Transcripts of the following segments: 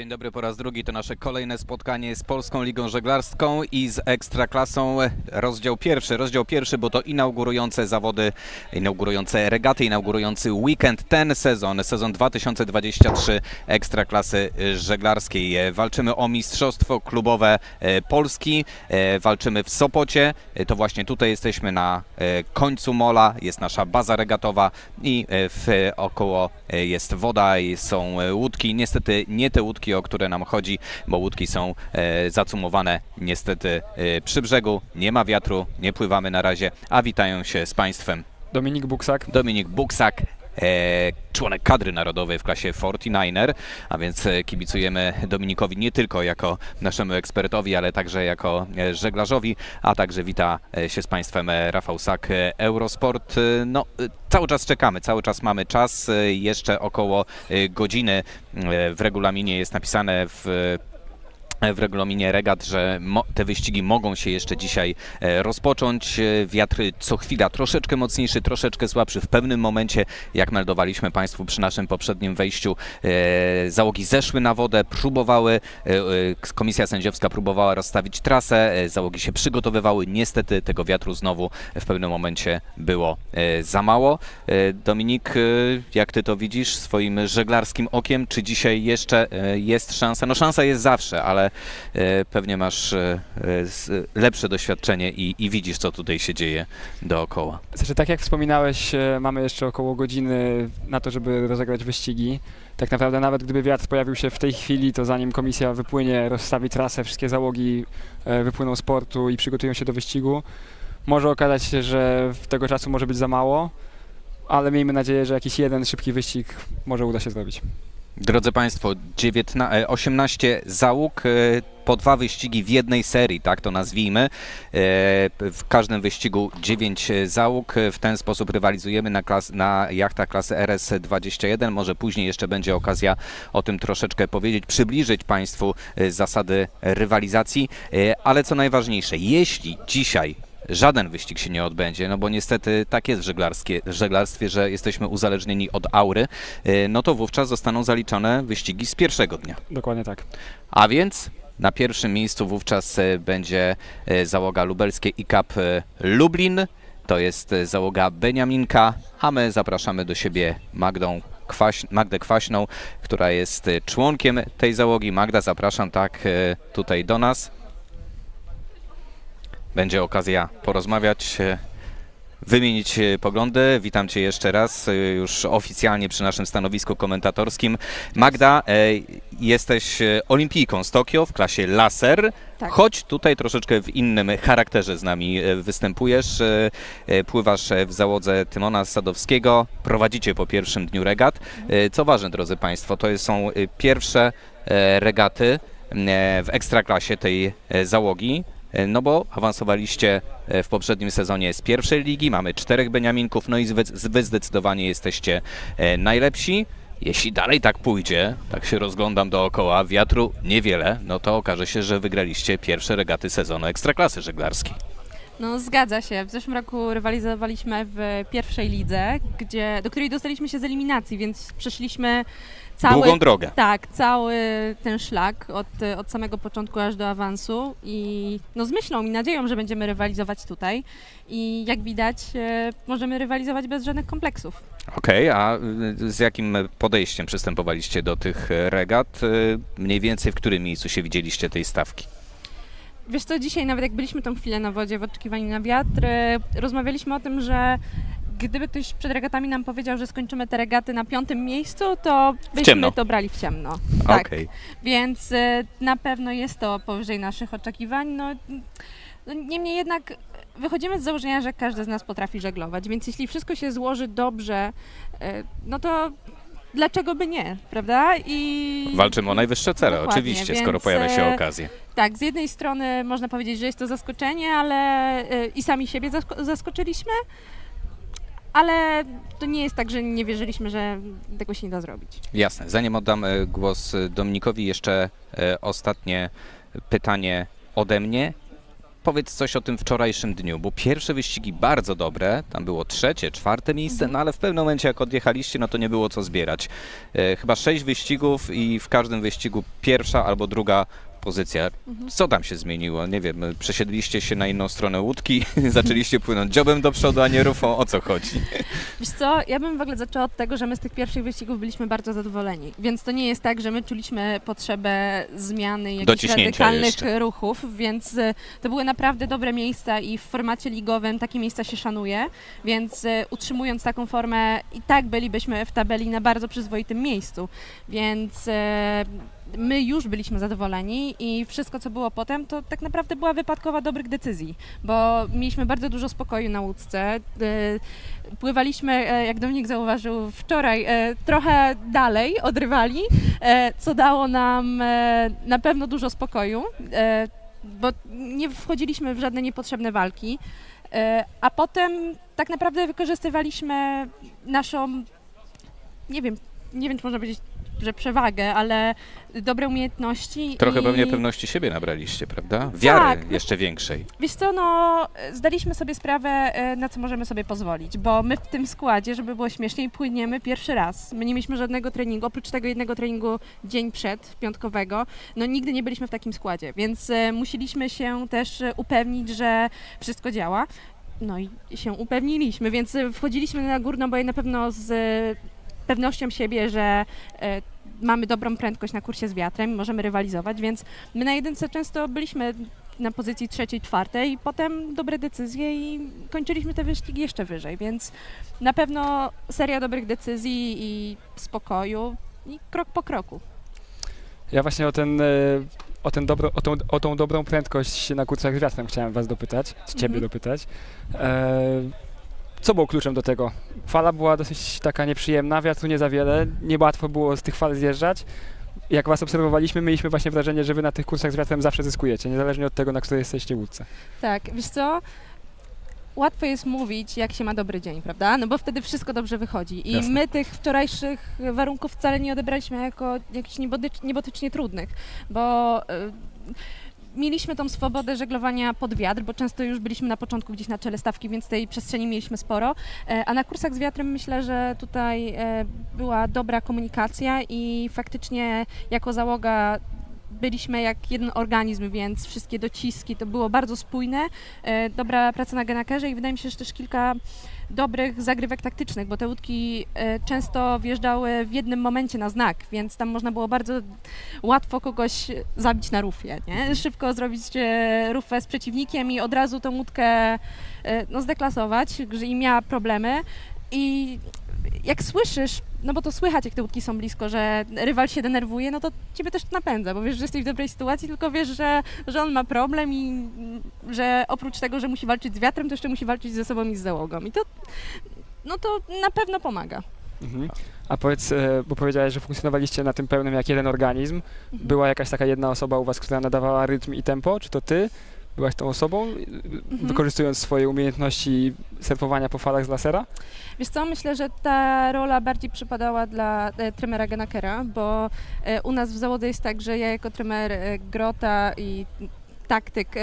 Dzień dobry po raz drugi. To nasze kolejne spotkanie z Polską Ligą Żeglarską i z Ekstraklasą. Rozdział pierwszy. Rozdział pierwszy, bo to inaugurujące zawody, inaugurujące regaty, inaugurujący weekend. Ten sezon, sezon 2023 Ekstraklasy Żeglarskiej. Walczymy o mistrzostwo klubowe e, Polski. E, Walczymy w Sopocie. E, To właśnie tutaj jesteśmy na e, końcu mola. Jest nasza baza regatowa i e, w około e, jest woda i są e, łódki. Niestety nie te łódki, o które nam chodzi, bo łódki są e, zacumowane niestety e, przy brzegu. Nie ma wiatru, nie pływamy na razie, a witają się z Państwem Dominik Buksak. Dominik Buksak, członek kadry narodowej w klasie 49er, a więc e, kibicujemy Dominikowi nie tylko jako naszemu ekspertowi, ale także jako e, żeglarzowi, a także wita e, się z Państwem e, Rafał Sak, e, Eurosport. E, No, e, cały czas czekamy, cały czas mamy czas, e, jeszcze około e, godziny e, w regulaminie jest napisane w w regulaminie regat, że te wyścigi mogą się jeszcze dzisiaj e, rozpocząć. E, Wiatr co chwila troszeczkę mocniejszy, troszeczkę słabszy. W pewnym momencie, jak meldowaliśmy Państwu przy naszym poprzednim wejściu, e, załogi zeszły na wodę, próbowały, komisja sędziowska próbowała rozstawić trasę, załogi się przygotowywały. Niestety tego wiatru znowu w pewnym momencie było za mało. Dominik, jak Ty to widzisz swoim żeglarskim okiem? Czy dzisiaj jeszcze jest szansa? No szansa jest zawsze, ale e, pewnie masz e, lepsze doświadczenie i, i widzisz, co tutaj się dzieje dookoła. Znaczy, tak jak wspominałeś, e, mamy jeszcze około godziny na to, żeby rozegrać wyścigi. Tak naprawdę nawet gdyby wiatr pojawił się w tej chwili, to zanim komisja wypłynie, rozstawi trasę, wszystkie załogi wypłyną z portu i przygotują się do wyścigu, może okazać się, że tego czasu może być za mało, ale miejmy nadzieję, że jakiś jeden szybki wyścig może uda się zrobić. Drodzy Państwo, 19, e, 18 załóg, e, po dwa wyścigi w jednej serii, tak to nazwijmy. E, W każdym wyścigu 9 załóg. W ten sposób rywalizujemy na, klas, na jachtach klasy RS-21. Może później jeszcze będzie okazja o tym troszeczkę powiedzieć, przybliżyć Państwu e, zasady rywalizacji. E, Ale co najważniejsze, jeśli dzisiaj żaden wyścig się nie odbędzie, no bo niestety tak jest w, żeglarskie, żeglarstwie, że jesteśmy uzależnieni od aury, y, no to wówczas zostaną zaliczone wyścigi z pierwszego dnia. Dokładnie tak. A więc na pierwszym miejscu wówczas e, będzie e, załoga lubelskie ICAP Lublin, to jest załoga Beniaminka, a my zapraszamy do siebie Magdą Kwaś, Magdę Kwaśną, która jest członkiem tej załogi. Magda, zapraszam tak tutaj do nas. Będzie okazja porozmawiać, e, wymienić e, poglądy. Witam Cię jeszcze raz, e, już oficjalnie przy naszym stanowisku komentatorskim. Magda, jesteś olimpijką z Tokio w klasie laser, Tak. choć tutaj troszeczkę w innym charakterze z nami występujesz. Pływasz w załodze Tymona Sadowskiego, prowadzicie po pierwszym dniu regat. Co ważne, drodzy Państwo, to są pierwsze regaty w ekstraklasie tej załogi. E, No bo awansowaliście e, w poprzednim sezonie z pierwszej ligi, mamy czterech Beniaminków, no i wy zdecydowanie jesteście e, najlepsi. Jeśli dalej tak pójdzie, tak się rozglądam dookoła, wiatru niewiele, no to okaże się, że wygraliście pierwsze regaty sezonu Ekstraklasy żeglarskiej. No zgadza się. W zeszłym roku rywalizowaliśmy w pierwszej lidze, gdzie, do której dostaliśmy się z eliminacji, więc przeszliśmy cały, Długą drogę. tak, cały ten szlak od, od samego początku aż do awansu i no z myślą i nadzieją, że będziemy rywalizować tutaj i jak widać e, możemy rywalizować bez żadnych kompleksów. Okej, a y, z jakim podejściem przystępowaliście do tych e, regat? Y, Mniej więcej w którym miejscu się widzieliście tej stawki? Wiesz co, dzisiaj nawet jak byliśmy tą chwilę na wodzie w oczekiwaniu na wiatr, e, rozmawialiśmy o tym, że gdyby ktoś przed regatami nam powiedział, że skończymy te regaty na piątym miejscu, to byśmy to brali w ciemno. Tak. Okej. Więc e, na pewno jest to powyżej naszych oczekiwań. No, no, niemniej jednak wychodzimy z założenia, że każdy z nas potrafi żeglować, więc jeśli wszystko się złoży dobrze, e, no to dlaczego by nie, prawda? I Walczymy o najwyższe cele, Dokładnie, oczywiście, skoro więc, pojawia się e, okazja. tak, z jednej strony można powiedzieć, że jest to zaskoczenie, ale i sami siebie zasko- zaskoczyliśmy, ale to nie jest tak, że nie wierzyliśmy, że tego się nie da zrobić. Jasne. Zanim oddam e, głos e, Dominikowi, jeszcze e, ostatnie pytanie ode mnie. powiedz coś o tym wczorajszym dniu, bo pierwsze wyścigi bardzo dobre, tam było trzecie, czwarte miejsce, no ale w pewnym momencie jak odjechaliście, no to nie było co zbierać. Chyba sześć wyścigów i w każdym wyścigu pierwsza albo druga pozycja. Co tam się zmieniło? Nie wiem, przesiedliście się na inną stronę łódki, zaczęliście płynąć dziobem do przodu, a nie rufą. O co chodzi? Wiesz co, ja bym w ogóle zaczęła od tego, że my z tych pierwszych wyścigów byliśmy bardzo zadowoleni. Więc to nie jest tak, że my czuliśmy potrzebę zmiany jakichś radykalnych jeszcze. ruchów, więc e, to były naprawdę dobre miejsca i w formacie ligowym takie miejsca się szanuje, więc e, utrzymując taką formę i tak bylibyśmy w tabeli na bardzo przyzwoitym miejscu. Więc e, my już byliśmy zadowoleni i wszystko, co było potem, to tak naprawdę była wypadkowa dobrych decyzji, bo mieliśmy bardzo dużo spokoju na łódce. e, Pływaliśmy, e, jak Dominik zauważył wczoraj, e, trochę dalej od rywali, e, co dało nam na pewno dużo spokoju, bo nie wchodziliśmy w żadne niepotrzebne walki. A potem tak naprawdę wykorzystywaliśmy naszą, nie wiem, nie wiem, czy można powiedzieć, że przewagę, ale dobre umiejętności. Trochę i... pewnie pewności siebie nabraliście, prawda? Wiary Tak, jeszcze większej. Wiesz co, no zdaliśmy sobie sprawę, e, na co możemy sobie pozwolić, bo my w tym składzie, żeby było śmieszniej, płyniemy pierwszy raz. My nie mieliśmy żadnego treningu, oprócz tego jednego treningu dzień przed, piątkowego, no nigdy nie byliśmy w takim składzie, więc e, musieliśmy się też e, upewnić, że wszystko działa. No i się upewniliśmy, więc wchodziliśmy na górną boję na pewno z pewnością siebie, że e, mamy dobrą prędkość na kursie z wiatrem, możemy rywalizować, więc my na jedynce często byliśmy na pozycji trzeciej, czwartej, potem dobre decyzje i kończyliśmy te wyścigi jeszcze wyżej, więc na pewno seria dobrych decyzji i spokoju i krok po kroku. Ja właśnie o ten, e, o, ten dobro, o, tą, o tą dobrą prędkość na kursach z wiatrem chciałem was dopytać, z ciebie Mhm. dopytać. E, co było kluczem do tego? Fala była dosyć taka nieprzyjemna, wiatru nie za wiele, niełatwo było z tych fal zjeżdżać. Jak was obserwowaliśmy, mieliśmy właśnie wrażenie, że wy na tych kursach z wiatrem zawsze zyskujecie, niezależnie od tego, na której jesteście łódce. Tak, wiesz co? Łatwo jest mówić, jak się ma dobry dzień, prawda? No bo wtedy wszystko dobrze wychodzi. I Jasne. my tych wczorajszych warunków wcale nie odebraliśmy jako jakichś niebotycz, niebotycznie trudnych, bo y, mieliśmy tą swobodę żeglowania pod wiatr, bo często już byliśmy na początku gdzieś na czele stawki, więc tej przestrzeni mieliśmy sporo. E, A na kursach z wiatrem myślę, że tutaj e, była dobra komunikacja i faktycznie jako załoga byliśmy jak jeden organizm, więc wszystkie dociski to było bardzo spójne. E, Dobra praca na genakerze i wydaje mi się, że też kilka dobrych zagrywek taktycznych, bo te łódki e, często wjeżdżały w jednym momencie na znak, więc tam można było bardzo łatwo kogoś zabić na rufie, nie? Szybko zrobić e, rufę z przeciwnikiem i od razu tą łódkę no, zdeklasować, że i miała problemy i jak słyszysz, no bo to słychać, jak te łódki są blisko, że rywal się denerwuje, no to ciebie też to napędza, bo wiesz, że jesteś w dobrej sytuacji, tylko wiesz, że, że on ma problem i że oprócz tego, że musi walczyć z wiatrem, to jeszcze musi walczyć ze sobą i z załogą. I to, no to na pewno pomaga. Mhm. A powiedz, e, bo powiedziałeś, że funkcjonowaliście na tym pełnym jak jeden organizm. Była jakaś taka jedna osoba u was, która nadawała rytm i tempo? Czy to ty byłaś tą osobą, y, wykorzystując swoje umiejętności surfowania po falach z lasera? Wiesz co, myślę, że ta rola bardziej przypadała dla e, Genakera, bo e, u nas w załodze jest tak, że ja jako tremer e, grota i taktyk e,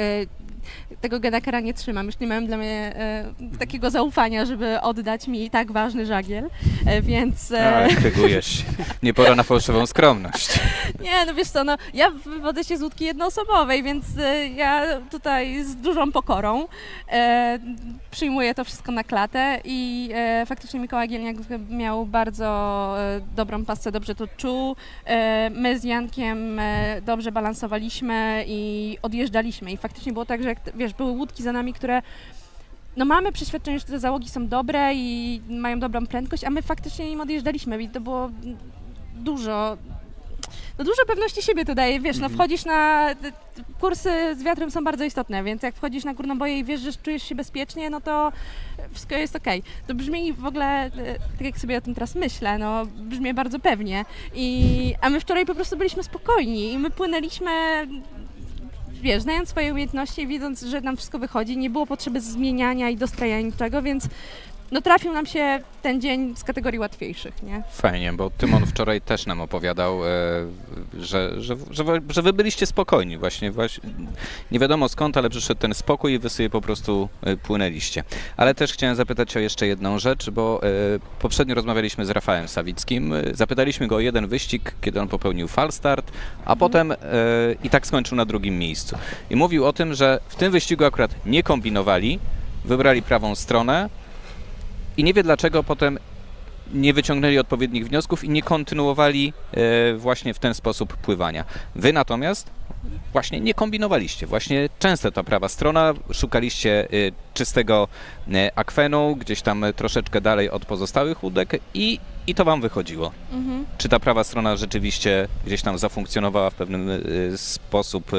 tego Genakera nie trzymam. Już nie miałem dla mnie e, takiego zaufania, żeby oddać mi tak ważny żagiel, e, więc... e, krygujesz się. Nie pora na fałszywą skromność. Nie, no wiesz co, no ja wywodzę się z łódki jednoosobowej, więc e, ja tutaj z dużą pokorą e, przyjmuję to wszystko na klatę i e, faktycznie Mikołaj Gielniak miał bardzo e, dobrą pasę, dobrze to czuł. E, my z Jankiem e, dobrze balansowaliśmy i odjeżdżaliśmy i faktycznie było tak, że jak, wiesz, były łódki za nami, które no mamy przeświadczenie, że te załogi są dobre i mają dobrą prędkość, a my faktycznie im odjeżdżaliśmy i to było dużo, no dużo pewności siebie to daje, wiesz, no Mhm. wchodzisz na, kursy z wiatrem są bardzo istotne, więc jak wchodzisz na górną boję i wiesz, że czujesz się bezpiecznie, no to wszystko jest okej. To brzmi w ogóle, e, tak jak sobie o tym teraz myślę, no brzmi bardzo pewnie. I, a my wczoraj po prostu byliśmy spokojni i my płynęliśmy wiesz, znając swoje umiejętności, wiedząc, że nam wszystko wychodzi, nie było potrzeby zmieniania i dostrajania niczego, więc no trafił nam się ten dzień z kategorii łatwiejszych, nie? Fajnie, bo Tymon wczoraj też nam opowiadał, e, że, że, że, wy- że wy byliście spokojni właśnie, właśnie. Nie wiadomo skąd, ale przyszedł ten spokój i wy sobie po prostu e, płynęliście. Ale też chciałem zapytać o jeszcze jedną rzecz, bo e, poprzednio rozmawialiśmy z Rafałem Sawickim. E, Zapytaliśmy go o jeden wyścig, kiedy on popełnił falstart, a potem e, i tak skończył na drugim miejscu. I mówił o tym, że w tym wyścigu akurat nie kombinowali, wybrali prawą stronę i nie wie dlaczego potem nie wyciągnęli odpowiednich wniosków i nie kontynuowali e, właśnie w ten sposób pływania. Wy natomiast właśnie nie kombinowaliście. Właśnie często ta prawa strona, szukaliście e, czystego e, akwenu, gdzieś tam troszeczkę dalej od pozostałych łódek i, i to wam wychodziło. Mhm. Czy ta prawa strona rzeczywiście gdzieś tam zafunkcjonowała w pewnym sposób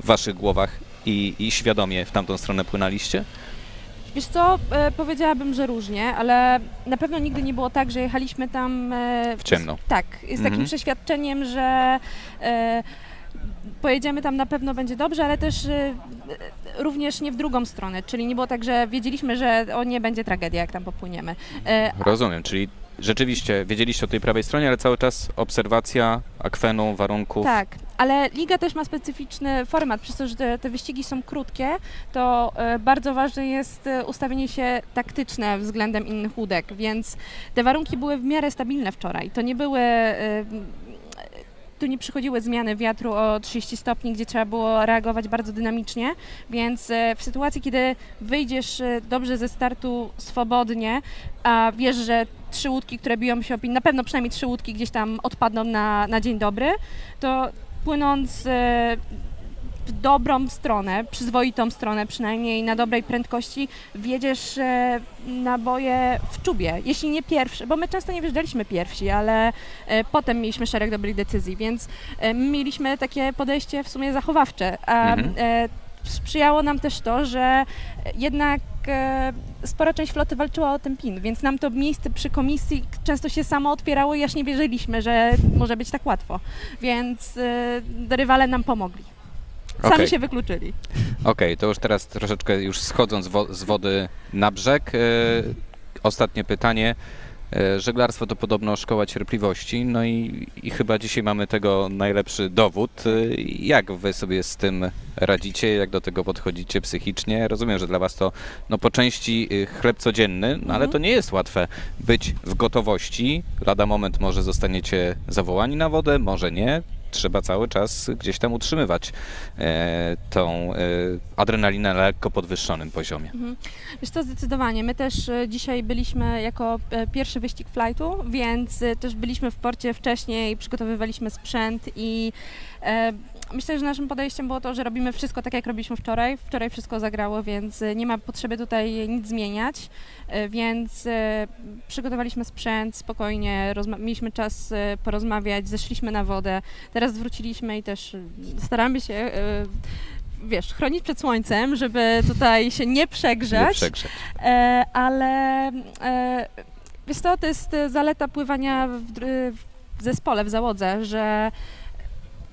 w waszych głowach i, i świadomie w tamtą stronę płynęliście? Wiesz co, e, powiedziałabym, że różnie, ale na pewno nigdy nie było tak, że jechaliśmy tam... E, W ciemno. z- Tak, z takim Mhm. przeświadczeniem, że e, pojedziemy tam na pewno będzie dobrze, ale też e, również nie w drugą stronę, czyli nie było tak, że wiedzieliśmy, że o nie będzie tragedia, jak tam popłyniemy. E, Rozumiem, czyli rzeczywiście wiedzieliście o tej prawej stronie, ale cały czas obserwacja akwenu, warunków. Tak, ale liga też ma specyficzny format, przez to, że te, te wyścigi są krótkie, to e, bardzo ważne jest e, ustawienie się taktyczne względem innych łódek, więc te warunki były w miarę stabilne wczoraj. To nie były. e, tu nie przychodziły zmiany wiatru o 30 stopni, gdzie trzeba było reagować bardzo dynamicznie, więc w sytuacji, kiedy wyjdziesz dobrze ze startu swobodnie, a wiesz, że trzy łódki, które biją się o pin, na pewno przynajmniej trzy łódki gdzieś tam odpadną na, na dzień dobry, to płynąc e, w dobrą stronę, przyzwoitą stronę przynajmniej, na dobrej prędkości, wiedziesz e, naboje w czubie, jeśli nie pierwszy, bo my często nie wjeżdżaliśmy pierwsi, ale e, potem mieliśmy szereg dobrych decyzji, więc my mieliśmy takie podejście w sumie zachowawcze, a Mhm. Sprzyjało nam też to, że jednak e, spora część floty walczyła o ten pin, więc nam to miejsce przy komisji często się samo otwierało i aż nie wierzyliśmy, że może być tak łatwo, więc e, rywale nam pomogli. Sami Okej. się wykluczyli. Okej, to już teraz troszeczkę już schodząc wo- z wody na brzeg. E, ostatnie pytanie. E, żeglarstwo to podobno szkoła cierpliwości, no i, i chyba dzisiaj mamy tego najlepszy dowód. E, jak wy sobie z tym radzicie, jak do tego podchodzicie psychicznie? Rozumiem, że dla was to no, po części y, chleb codzienny, no, ale Mhm. to nie jest łatwe być w gotowości. Lada moment może zostaniecie zawołani na wodę, może nie. Trzeba cały czas gdzieś tam utrzymywać e, tą e, adrenalinę na lekko podwyższonym poziomie. Mhm. Wiesz zdecydowanie. My też e, dzisiaj byliśmy jako pierwszy wyścig flightu, więc też byliśmy w porcie wcześniej, przygotowywaliśmy sprzęt i myślę, że naszym podejściem było to, że robimy wszystko tak, jak robiliśmy wczoraj. Wczoraj wszystko zagrało, więc e, nie ma potrzeby tutaj nic zmieniać, e, więc e, przygotowaliśmy sprzęt spokojnie, mieliśmy czas porozmawiać, zeszliśmy na wodę, teraz wróciliśmy i też staramy się wiesz, chronić przed słońcem, żeby tutaj się nie Nie przegrzać, e, ale e, wiesz co, to jest zaleta pływania w, w zespole, w załodze, że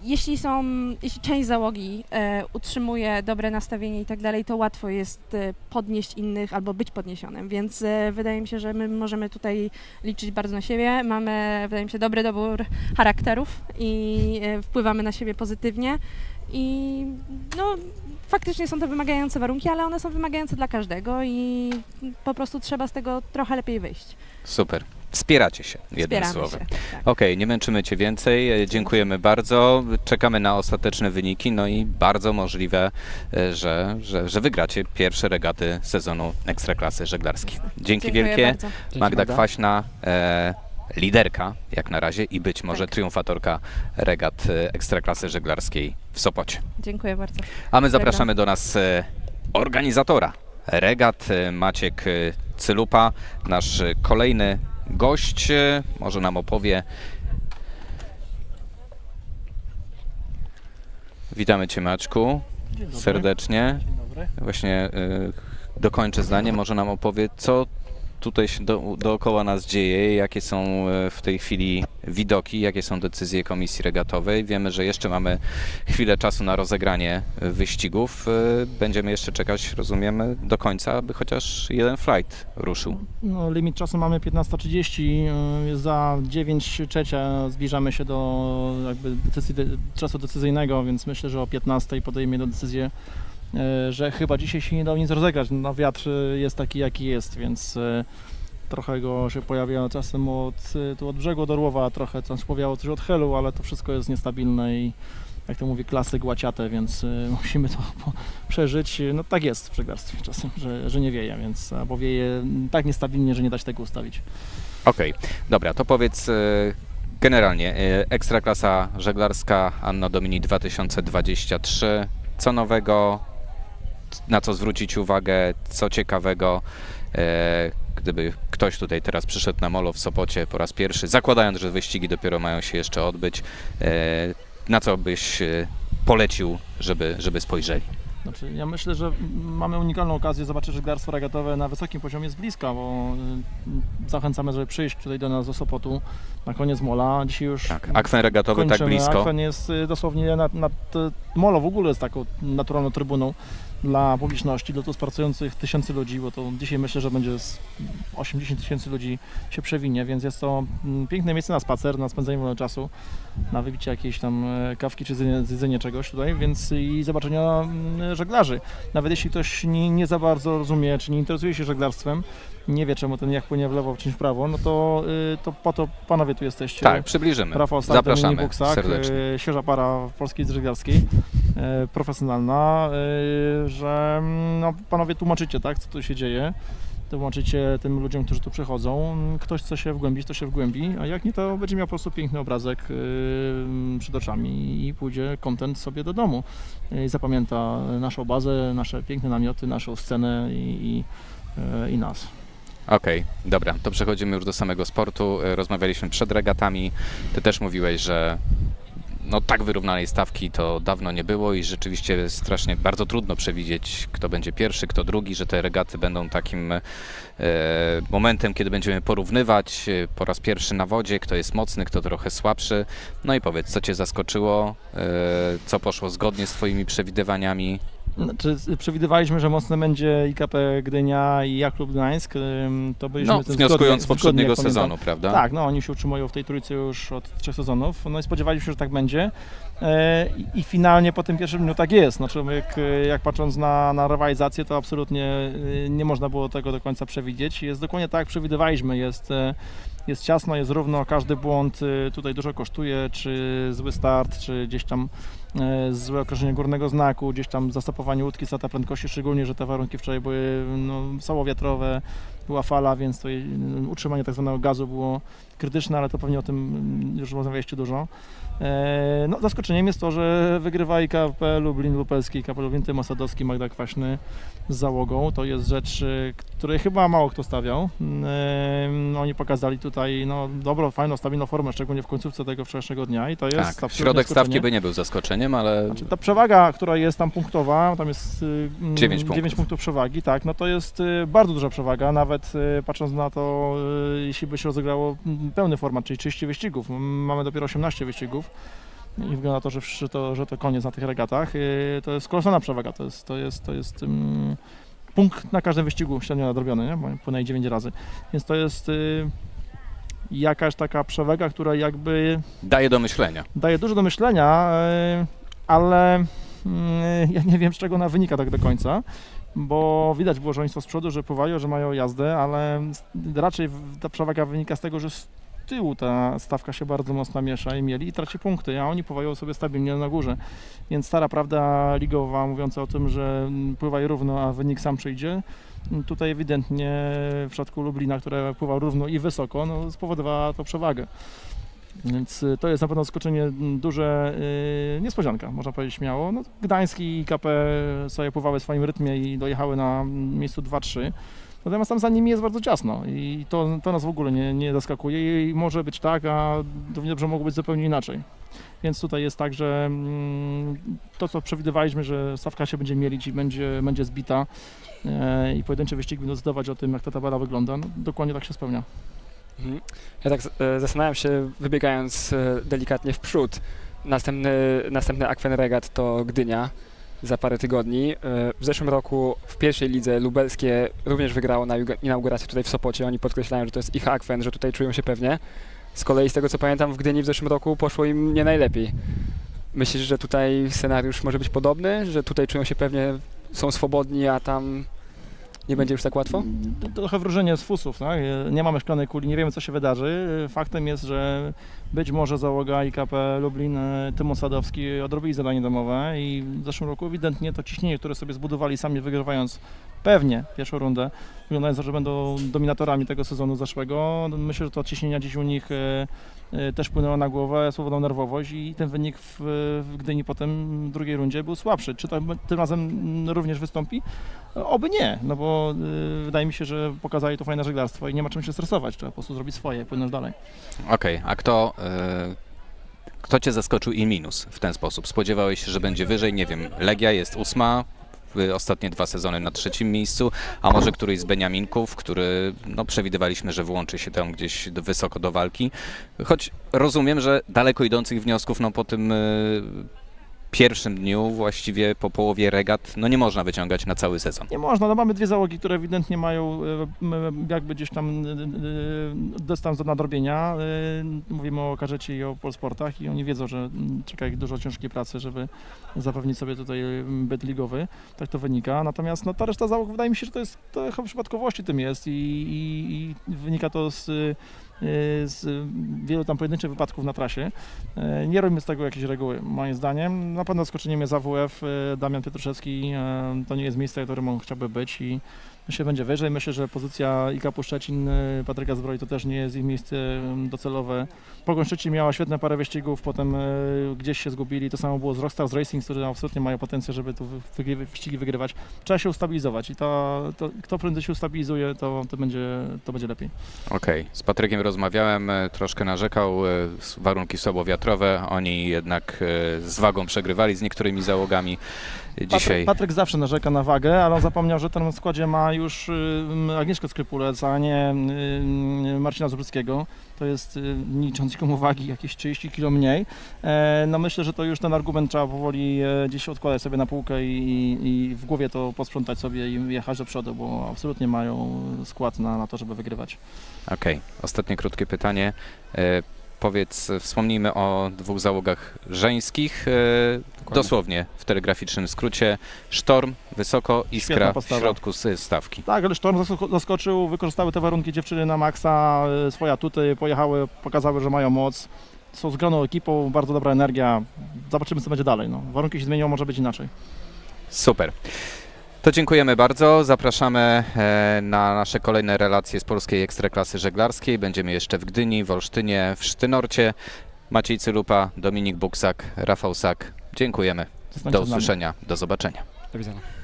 jeśli są, jeśli część załogi e, utrzymuje dobre nastawienie i tak dalej, to łatwo jest e, podnieść innych albo być podniesionym, więc e, wydaje mi się, że my możemy tutaj liczyć bardzo na siebie, mamy, wydaje mi się, dobry dobór charakterów i e, wpływamy na siebie pozytywnie i no faktycznie są to wymagające warunki, ale one są wymagające dla każdego i po prostu trzeba z tego trochę lepiej wyjść. Super. Wspieracie się, jednym Wspieramy słowem. się. Tak. Okej, nie męczymy Cię więcej. e, Dziękujemy bardzo. Czekamy na ostateczne wyniki, no i bardzo możliwe, e, że, że, że wygracie pierwsze regaty sezonu Ekstraklasy Żeglarskiej. Dzięki Dziękuję wielkie. bardzo. Magda Magda. Kwaśna, e, liderka jak na razie i być może Tak. triumfatorka regat e, Ekstraklasy Żeglarskiej w Sopocie. Dziękuję bardzo. A my zapraszamy do nas e, organizatora regat, e, Maciek e, Cylupa, nasz e, kolejny gość. Może nam opowie. Witamy Cię Maćku Dzień serdecznie. Dzień dobry. Właśnie e, dokończę zdanie, może nam opowie, co tutaj się do, dookoła nas dzieje, jakie są e, w tej chwili widoki, jakie są decyzje komisji regatowej. Wiemy, że jeszcze mamy chwilę czasu na rozegranie e, wyścigów. E, Będziemy jeszcze czekać, rozumiemy, do końca, aby chociaż jeden flight ruszył. No, limit czasu mamy 15.30, y, za 9 trzecia zbliżamy się do jakby decyzji, de, czasu decyzyjnego, więc myślę, że o 15 podejmie decyzję, że chyba dzisiaj się nie dało nic rozegrać. No, wiatr y, jest taki jaki jest, więc y, trochę go się pojawia czasem od, tu od brzegu do Orłowa, trochę tam powiało coś od Helu, ale to wszystko jest niestabilne i jak to mówię, klasyk łaciate, więc musimy to przeżyć. No tak jest w żeglarstwie czasem, że, że nie wieje, więc albo wieje mm, tak niestabilnie, że nie da się tego ustawić. Okej, dobra, to powiedz e, generalnie, e, Ekstraklasa Żeglarska Anno Domini 2023, co nowego, na co zwrócić uwagę, co ciekawego, e, gdyby ktoś tutaj teraz przyszedł na molo w Sopocie po raz pierwszy, zakładając, że wyścigi dopiero mają się jeszcze odbyć, e, na co byś e, polecił, żeby, żeby spojrzeli? Znaczy, ja myślę, że mamy unikalną okazję zobaczyć żeglarstwo regatowe na wysokim poziomie z bliska, bo zachęcamy, żeby przyjść tutaj do nas do Sopotu na koniec mola. Dzisiaj już Tak, akwen regatowy tak kończymy. blisko. Akwen jest dosłownie nad, nad Molo w ogóle jest taką naturalną trybuną dla publiczności, dla tu pracujących tysięcy ludzi, bo to dzisiaj myślę, że będzie z 80 tysięcy ludzi się przewinie, więc jest to mm, piękne miejsce na spacer, na spędzenie wolnego czasu, na wybicie jakiejś tam e, kawki czy zjedzenie, zjedzenie czegoś tutaj, więc i zobaczenia mm, żeglarzy. Nawet jeśli ktoś nie, nie za bardzo rozumie, czy nie interesuje się żeglarstwem, nie wie czemu ten jak płynie w lewo czy w prawo, no to, y, to po to panowie tu jesteście. Tak, przybliżymy. Rafał Stark, Dominik Zapraszamy Buksak, serdecznie. e, świeża para w polskiej żeglarskiej, e, profesjonalna, że mm, no, panowie tłumaczycie, tak, co tu się dzieje, tłumaczycie tym ludziom, którzy tu przychodzą, ktoś chce się wgłębić, to się wgłębi, a jak nie, to będzie miał po prostu piękny obrazek przed oczami i pójdzie content sobie do domu i zapamięta naszą bazę, nasze piękne namioty, naszą scenę i, i, i nas. Okej, dobra, to przechodzimy już do samego sportu. E, Rozmawialiśmy przed regatami. Ty też mówiłeś, że no tak wyrównanej stawki to dawno nie było i rzeczywiście strasznie bardzo trudno przewidzieć, kto będzie pierwszy, kto drugi, że te regaty będą takim e, momentem, kiedy będziemy porównywać e, po raz pierwszy na wodzie, kto jest mocny, kto trochę słabszy. No i powiedz, co Cię zaskoczyło, e, co poszło zgodnie z Twoimi przewidywaniami? Znaczy, przewidywaliśmy, że mocne będzie IKP Gdynia i Jakub Gdańsk. To byliśmy No, wnioskując z poprzedniego zgodnie, sezonu, pamiętam. prawda? Tak, no oni się utrzymują w tej trójce już od trzech sezonów. No i spodziewaliśmy się, że tak będzie. E, i- I finalnie po tym pierwszym dniu tak jest. Znaczy, jak, jak patrząc na, na rywalizację, to absolutnie y, nie można było tego do końca przewidzieć. Jest dokładnie tak, jak przewidywaliśmy. Jest, e, jest ciasno, jest równo, każdy błąd y, tutaj dużo kosztuje, czy zły start, czy gdzieś tam e, złe określenie górnego znaku, gdzieś tam zastopowanie łódki, strata prędkości, szczególnie, że te warunki wczoraj były no, sałowiatrowe, była fala, więc to mm, utrzymanie tak zwanego gazu było krytyczne, ale to pewnie o tym mm, już rozmawialiście dużo. E, No, zaskoczeniem jest to, że wygrywa IKP Lublin Lubelski, IKP Lublin Tym Osadowski, Magda Kwaśny z załogą. To jest rzecz, y, której chyba mało kto stawiał. No, Oni pokazali tutaj no, dobrą, fajną, stabilną formę, szczególnie w końcówce tego wczorajszego dnia i to jest Tak, środek stawki by nie był zaskoczeniem, ale Znaczy, ta przewaga, która jest tam punktowa, tam jest y, mm, Dziewięć 9 punktów. punktów przewagi, tak, no to jest y, bardzo duża przewaga, nawet y, patrząc na to, jeśli by się rozegrało mm, pełny format, czyli 30 wyścigów, mamy dopiero 18 wyścigów i wygląda na to, że, że, to, że to koniec na tych regatach, to jest kolosalna przewaga, to jest, to jest, to jest ym, punkt na każdym wyścigu średnio nadrobiony, nie? bo płynęli 9 razy, więc to jest y, jakaś taka przewaga, która jakby daje do myślenia. daje dużo do myślenia, e, ale mm, ja nie wiem z czego ona wynika tak do końca, bo widać było, że oni są z przodu, że pływają, że mają jazdę, ale raczej ta przewaga wynika z tego, że tyłu ta stawka się bardzo mocno miesza i mieli i traci punkty, a oni pływają sobie stabilnie na górze. Więc stara prawda ligowa mówiąca o tym, że pływaj równo, a wynik sam przyjdzie, tutaj ewidentnie w przypadku Lublina, które pływał równo i wysoko, no, spowodowała to przewagę. Więc y, to jest na pewno zaskoczenie m, duże, y, niespodzianka, można powiedzieć śmiało. No, Gdański i KP sobie pływały w swoim rytmie i dojechały na miejscu 2-3. Natomiast tam za nimi jest bardzo ciasno i to, to nas w ogóle nie, nie zaskakuje i może być tak, a równie dobrze mogło być zupełnie inaczej. Więc tutaj jest tak, że mm, to co przewidywaliśmy, że stawka się będzie mielić i będzie, będzie zbita e, i pojedyncze wyścigi będą zdecydować o tym, jak ta tabela wygląda, no, dokładnie tak się spełnia. Mhm. Ja tak e, zastanawiam się, wybiegając e, delikatnie w przód. Następny, następny Akwen Regat to Gdynia za parę tygodni. E, W zeszłym roku w pierwszej lidze lubelskie również wygrało na inaugurację tutaj w Sopocie. Oni podkreślają, że to jest ich Akwen, że tutaj czują się pewnie. Z kolei z tego co pamiętam w Gdyni w zeszłym roku poszło im nie najlepiej. Myślisz, że tutaj scenariusz może być podobny? Że tutaj czują się pewnie, są swobodni, a tam nie będzie już tak łatwo? Trochę wróżenie z fusów, tak? nie mamy szklanej kuli, nie wiemy co się wydarzy. Faktem jest, że być może załoga IKP Lublin, e, Tymon Sadowski odrobili zadanie domowe i w zeszłym roku ewidentnie to ciśnienie, które sobie zbudowali sami wygrywając pewnie pierwszą rundę, wyglądając, że będą dominatorami tego sezonu zeszłego, myślę, że to ciśnienia gdzieś u nich e, e, też wpłynęło na głowę, słowną nerwowość i ten wynik w, w Gdyni potem w drugiej rundzie był słabszy. Czy to tym razem również wystąpi? Oby nie, no bo y, wydaje mi się, że pokazali to fajne żeglarstwo i nie ma czym się stresować, trzeba po prostu zrobić swoje, płynąć dalej. Okej, a kto, e, kto cię zaskoczył i minus w ten sposób? Spodziewałeś się, że będzie wyżej? Nie wiem, Legia jest ósma, ostatnie dwa sezony na trzecim miejscu, a może któryś z Beniaminków, który no, przewidywaliśmy, że włączy się tam gdzieś do, wysoko do walki. Choć rozumiem, że daleko idących wniosków no, po tym e, pierwszym dniu, właściwie po połowie regat, no nie można wyciągać na cały sezon. Nie można, no mamy dwie załogi, które ewidentnie mają m, jakby gdzieś tam y, y, dystans do nadrobienia. Mówimy o Karzecie i o Polsportach i oni wiedzą, że czeka ich dużo ciężkiej pracy, żeby zapewnić sobie tutaj byt ligowy. Tak to wynika. Natomiast no, ta reszta załóg wydaje mi się, że to jest to chyba przypadkowości tym jest i, i, i wynika to z z wielu tam pojedynczych wypadków na trasie. E, Nie robimy z tego jakiejś reguły, moim zdaniem. Na pewno zaskoczeniem jest AWF, e, Damian Pietruszewski, to nie jest miejsce, w którym on chciałby być i myślę, że będzie wyżej. Myślę, że pozycja IKP Szczecin, e, Patryka Zbroi to też nie jest ich miejsce e, docelowe. Pogoń Szczecin miała świetne parę wyścigów, potem e, gdzieś się zgubili. To samo było z Rockstars Racing, którzy absolutnie mają potencjał, żeby tu wyścigi wygrywać. Trzeba się ustabilizować i to, to kto prędzej się ustabilizuje, to, to, będzie, to będzie lepiej. Okej, z Patrykiem rozmawiałem, troszkę narzekał, warunki słabowiatrowe, oni jednak z wagą przegrywali z niektórymi załogami. Dzisiaj Patryk, Patryk zawsze narzeka na wagę, ale on zapomniał, że ten w składzie ma już y, Agnieszkę Skrypulec, a nie y, Marcina Zubrzyckiego. To jest y, licząc nikomu wagi jakieś 30 kg mniej. E, no myślę, że to już ten argument trzeba powoli e, gdzieś odkładać sobie na półkę i, i w głowie to posprzątać sobie i jechać do przodu, bo absolutnie mają skład na, na to, żeby wygrywać. Okej, ostatnie krótkie pytanie. E, powiedz, e, wspomnijmy o dwóch załogach żeńskich, e, dosłownie w telegraficznym skrócie. Sztorm, wysoko, iskra w środku z stawki. Tak, ale Sztorm zasko- zaskoczył, wykorzystały te warunki dziewczyny na maksa, y, swoje atuty, pojechały, pokazały, że mają moc. Są zgraną ekipą, bardzo dobra energia. Zobaczymy, co będzie dalej. No. Warunki się zmienią, może być inaczej. Super. To dziękujemy bardzo. Zapraszamy e, na nasze kolejne relacje z polskiej ekstraklasy żeglarskiej. Będziemy jeszcze w Gdyni, w Olsztynie, w Sztynorcie. Maciej Cylupa, Dominik Buksak, Rafał Sak. Dziękujemy. Do usłyszenia, do zobaczenia. Do widzenia.